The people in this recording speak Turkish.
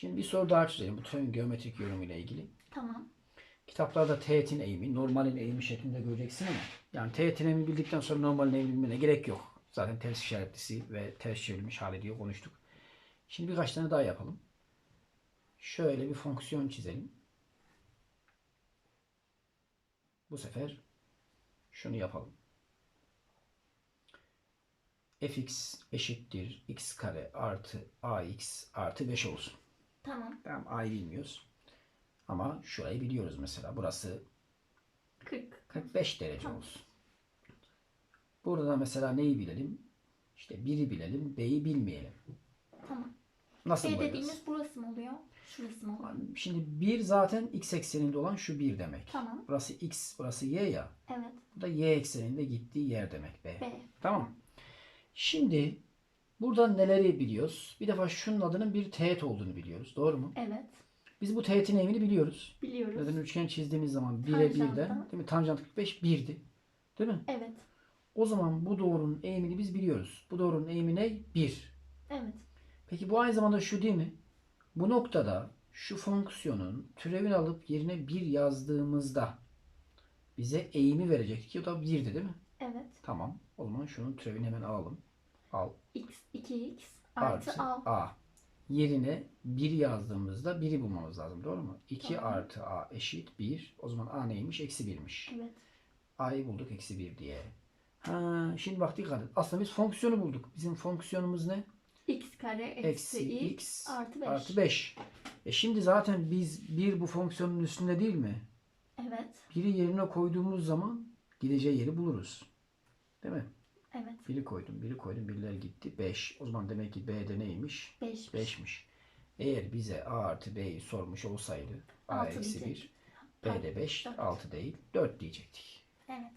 Şimdi bir soru daha çözelim bu türün geometrik yorumu ile ilgili. Tamam. Kitaplarda teğetin eğimi, normalin eğimi şeklinde göreceksin ama yani teğetin eğimi bildikten sonra normalin eğimi bilmene gerek yok. Zaten ters işaretlisi ve ters çevrilmiş hali diye konuştuk. Şimdi birkaç tane daha yapalım. Şöyle bir fonksiyon çizelim. Bu sefer şunu yapalım. fx eşittir x kare artı ax artı 5 olsun. Tamam. Tamam a'yı bilmiyoruz. Ama şurayı biliyoruz mesela. Burası 40. 45 derece Tamam. olsun. Burada da mesela neyi bilelim? İşte 1'i bilelim, b'yi bilmeyelim. Tamam. Nasıl B bulacağız? dediğimiz burası mı oluyor? Şurası mı oluyor? Şimdi 1 zaten x ekseninde olan şu 1 demek. Tamam. Burası x, burası y ya. Evet. Bu da y ekseninde gittiği yer demek b. B. Tamam. Şimdi buradan neleri biliyoruz? Bir defa şunun adının bir teğet olduğunu biliyoruz. Doğru mu? Evet. Biz bu teğetin eğimini biliyoruz. Biliyoruz. Neden üçgen çizdiğimiz zaman 1'e Tanjanta. 1'den değil mi? Tanjant 45 1'di. Değil mi? Evet. O zaman bu doğrunun eğimini biz biliyoruz. Bu doğrunun eğimi ne? 1. Evet. Peki bu aynı zamanda şu değil mi? Bu noktada şu fonksiyonun türevini alıp yerine 1 yazdığımızda bize eğimi verecek ki o da 1'di değil mi? Evet. Tamam. O zaman şunun türevini hemen alalım. Al. X, 2x artı, Artı A. A. Yerine 1 yazdığımızda 1'i bulmamız lazım. Doğru mu? 2 Tamam. artı A eşit 1. O zaman A neymiş? Eksi 1'miş. Evet. A'yı bulduk eksi 1 diye. Ha, şimdi bak dikkat et. Aslında biz fonksiyonu bulduk. Bizim fonksiyonumuz ne? X kare eksi, Eksi x, x artı 5. artı 5. E şimdi zaten biz bir bu fonksiyonun üstünde değil mi? Evet. Biri yerine koyduğumuz zaman gideceği yeri buluruz. Değil mi? Evet. Biri koydum, biri koydum, birileri gitti. 5. O zaman demek ki B'de neymiş? 5. 5'miş. Eğer bize A artı B'yi sormuş olsaydı A Altı eksi diyecek. 1, B'de 5, Dört. 6 değil, 4 diyecektik. Evet.